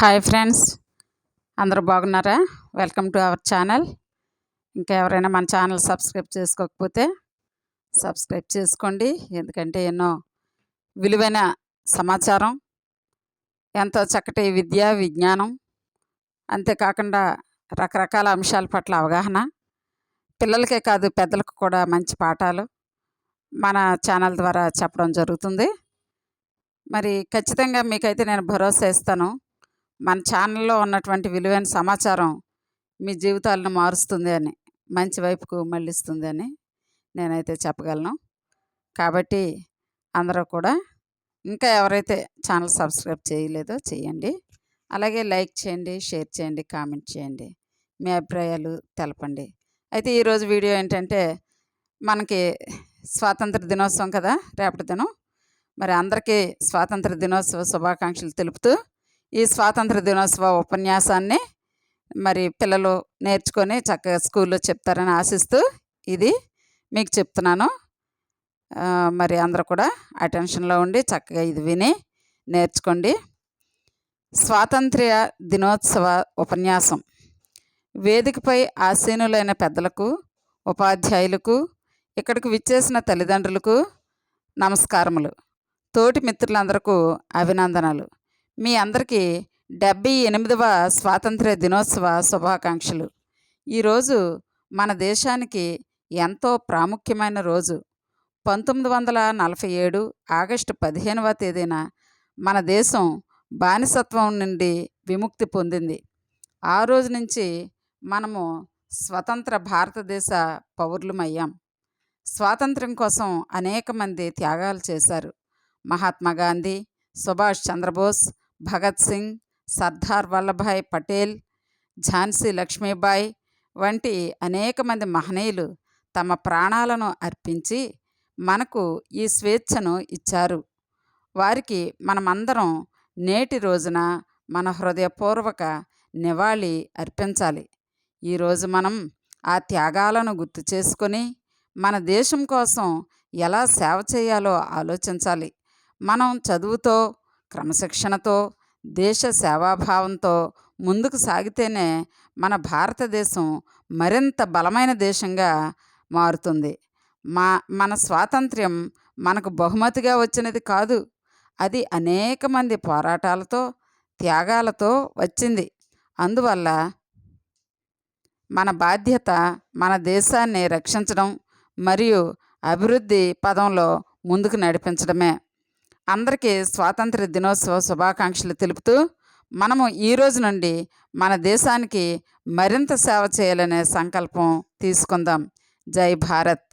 Hi friends. అందరూ బాగున్నారా? Welcome to our channel. ఇంకా ఎవరైనా మన ఛానల్ సబ్స్క్రైబ్ చేసుకోకపోతే సబ్స్క్రైబ్ చేసుకోండి. ఎందుకంటే ఎన్నో విలువైన సమాచారం ఎంతో చక్కటి విద్య విజ్ఞానం అంతేకాకుండా రకరకాల అంశాల పట్ల అవగాహన. పిల్లలకే కాదు పెద్దలకు కూడా మంచి పాఠాలు మన ఛానల్ ద్వారా చెప్పడం జరుగుతుంది. మరి ఖచ్చితంగా మీకైతే నేను భరోసా ఇస్తాను. మన ఛానల్లో ఉన్నటువంటి విలువైన సమాచారం మీ జీవితాలను మారుస్తుంది అని మంచి వైపుకు మళ్ళిస్తుంది అని నేనైతే చెప్పగలను. కాబట్టి అందరూ కూడా ఇంకా ఎవరైతే ఛానల్ సబ్స్క్రైబ్ చేయలేదో చేయండి. అలాగే లైక్ చేయండి షేర్ చేయండి కామెంట్ చేయండి. మీ అభిప్రాయాలు తెలపండి. అయితే ఈరోజు వీడియో ఏంటంటే మనకి స్వాతంత్ర దినోత్సవం కదా రేపటి దినం. మరి అందరికీ స్వాతంత్ర దినోత్సవ శుభాకాంక్షలు తెలుపుతూ ఈ స్వాతంత్ర దినోత్సవ ఉపన్యాసాన్ని మరి పిల్లలు నేర్చుకొని చక్కగా స్కూల్లో చెప్తారని ఆశిస్తూ ఇది మీకు చెప్తున్నాను. మరి అందరూ కూడా అటెన్షన్లో ఉండి చక్కగా ఇది విని నేర్చుకోండి. స్వాతంత్ర్య దినోత్సవ ఉపన్యాసం. వేదికపై ఆసీనులైన పెద్దలకు ఉపాధ్యాయులకు ఇక్కడికి విచ్చేసిన తల్లిదండ్రులకు నమస్కారములు. తోటి మిత్రులందరకు అభినందనలు. మీ అందరికీ డెబ్బై ఎనిమిదవ స్వాతంత్ర దినోత్సవ శుభాకాంక్షలు. ఈరోజు మన దేశానికి ఎంతో ప్రాముఖ్యమైన రోజు. పంతొమ్మిది వందల నలభై ఏడు ఆగస్టు పదిహేనవ తేదీన మన దేశం బానిసత్వం నుండి విముక్తి పొందింది. ఆ రోజు నుంచి మనము స్వతంత్ర భారతదేశ పౌరులమయ్యాం. స్వాతంత్ర్యం కోసం అనేక మంది త్యాగాలు చేశారు. మహాత్మా గాంధీ సుభాష్ చంద్రబోస్ భగత్ సింగ్ సర్దార్ వల్లభాయ్ పటేల్ ఝాన్సీ లక్ష్మీబాయి వంటి అనేక మంది మహనీయులు తమ ప్రాణాలను అర్పించి మనకు ఈ స్వేచ్ఛను ఇచ్చారు. వారికి మనమందరం నేటి రోజున మన హృదయపూర్వక నివాళి అర్పించాలి. ఈరోజు మనం ఆ త్యాగాలను గుర్తు చేసుకొని మన దేశం కోసం ఎలా సేవ చేయాలో ఆలోచించాలి. మనం చదువుతో క్రమశిక్షణతో దేశ సేవాభావంతో ముందుకు సాగితేనే మన భారతదేశం మరింత బలమైన దేశంగా మారుతుంది. మా మన స్వాతంత్ర్యం మనకు బహుమతిగా వచ్చినది కాదు. అది అనేక మంది పోరాటాలతో త్యాగాలతో వచ్చింది. అందువల్ల మన బాధ్యత మన దేశాన్ని రక్షించడం మరియు అభివృద్ధి పదంలో ముందుకు నడిపించడమే. అందరికీ స్వాతంత్ర దినోత్సవ శుభాకాంక్షలు తెలుపుతూ మనము ఈ రోజు నుండి మన దేశానికి మరింత సేవ చేయాలనే సంకల్పం తీసుకుందాం. జై భారత్.